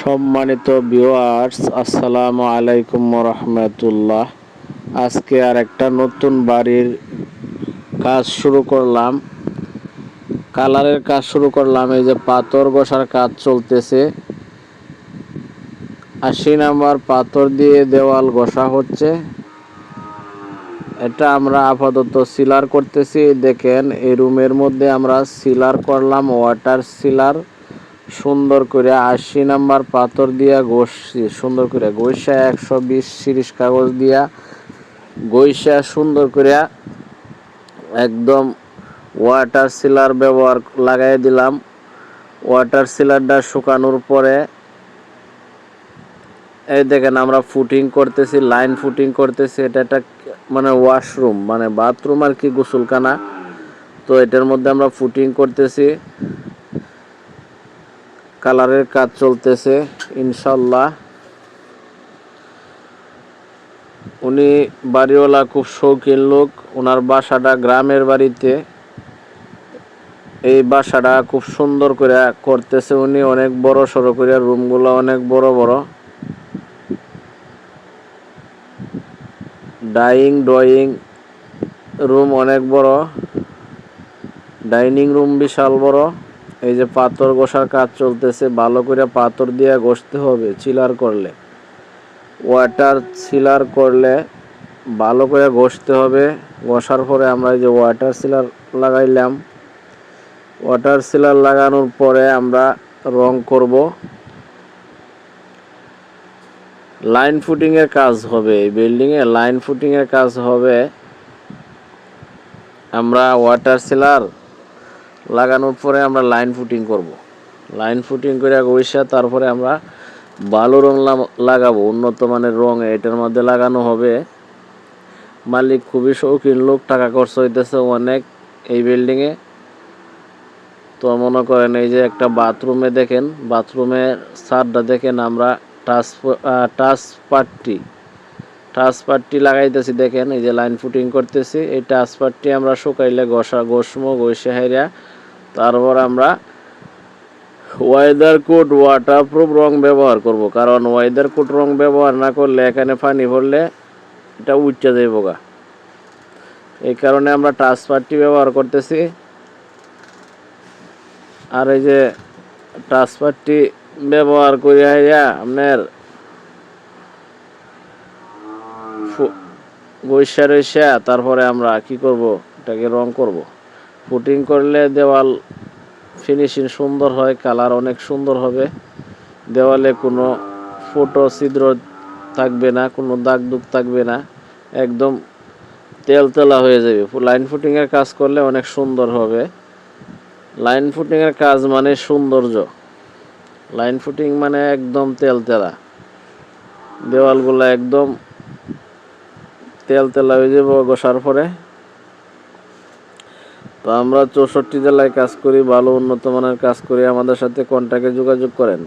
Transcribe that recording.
সম্মানিত ভিউয়ার্স আসসালামু আলাইকুম রহমতুল্লাহ। আজকে আর একটা নতুন বাড়ির কাজ শুরু করলাম। কালারের কাজ শুরু করলাম, এই যে পাথর বসার কাজ চলতেছে। আশি নাম্বার পাথর দিয়ে দেওয়াল ঘষা হচ্ছে। এটা আমরা আপাতত সিলার করতেছি। দেখেন, এই রুমের মধ্যে আমরা সিলার করলাম, ওয়াটার সিলার। সুন্দর করে আশি নাম্বার পাথর দিয়া ঘষছি সুন্দর করে গৈসা একশো বিশ সিরিশ কাগজ দিয়া গৈসা সুন্দর করে একদম ওয়াটার সিলার ব্যবহার লাগাই দিলাম। ওয়াটার সিলারটা শুকানোর পরে এই দেখেন আমরা ফুটিং করতেছি লাইন ফুটিং করতেছি, এটা একটা মানে ওয়াশরুম মানে বাথরুম আর কি গোসলখানা। তো এটার মধ্যে আমরা ফুটিং করতেছি। কালারের কাজ চলতেছে, ইনশাল্লাহ। উনি বাড়িওয়ালা খুব শৌখিন লোক ওনার বাসাটা গ্রামের বাড়িতে। এই বাসাটা খুব সুন্দর করে করতেছে উনি, অনেক বড় সড়ো করে, রুমগুলো অনেক বড় বড়। ডাইং ড্রয়িং রুম অনেক বড়। ডাইনিং রুম বিশাল বড়। এই যে পাথর ঘষার কাজ চলতেছে, ভালো করে পাথর দিয়ে ঘষতে হবে চিলার করলে। ওয়াটার সিলার করলে ভালো করে ঘষতে হবে। ঘষার পরে আমরা এই যে ওয়াটার সিলার লাগাইলাম। ওয়াটার সিলার লাগানোর পরে আমরা রং করব। লাইন ফুটিং এর কাজ হবে। এই বিল্ডিং এ লাইন ফুটিং এর কাজ হবে। আমরা ওয়াটার সিলার লাগানোর পরে আমরা লাইন ফুটিং করব। লাইন ফুটিং করে গইসা তারপরে আমরা ভালো রং লাগাবো। উন্নত মানের রং এটার মধ্যে লাগানো হবে। মালিক খুবই শৌখিন, লোক টাকা খরচ হইতেছে অনেক এই বিল্ডিংয়ে তো মনে করেন এই যে একটা বাথরুমে দেখেন বাথরুমের সারটা দেখেন আমরা touch touch putty. Touch putty লাগাইতেছি, দেখেন এই যে লাইন ফুটিং করতেছি। এই টাচ পাট্টি আমরা শুকাইলে ঘষা ঘষমো, ঘষে হাইরা তারপর আমরা ওয়েদার কোড ওয়াটারপ্রুফ রং ব্যবহার করব, কারণ ওয়েদার কোট রং ব্যবহার না করলে এখানে পানি ভরলে এটা উচ্চা যাইব গা। এই কারণে আমরা টাচ পাট্টি ব্যবহার করতেছি। আর এই যে টাচ পাট্টি ব্যবহার করি হাইয়া আপনার গৈসা রইসা তারপরে আমরা কি করব? এটাকে রং করব। ফুটিং করলে দেওয়াল ফিনিশিং সুন্দর হয় কালার অনেক সুন্দর হবে। দেওয়ালে কোনো ফুটো ছিদ্র থাকবে না, কোনো দাগ দুগ থাকবে না। একদম তেল তেলা হয়ে যাবে। লাইন ফুটিংয়ের কাজ করলে অনেক সুন্দর হবে। লাইন ফুটিংয়ের কাজ মানে সৌন্দর্য। লাইন ফুটিং মানে একদম তেল তেলা। দেওয়ালগুলো একদম তেল তেলা হয়ে যাবে, গোসার পরে। তো আমরা চৌষট্টি জেলায় কাজ করি, ভালো, উন্নত মানের কাজ করি। আমাদের সাথে কন্ট্যাক্টে যোগাযোগ করেন।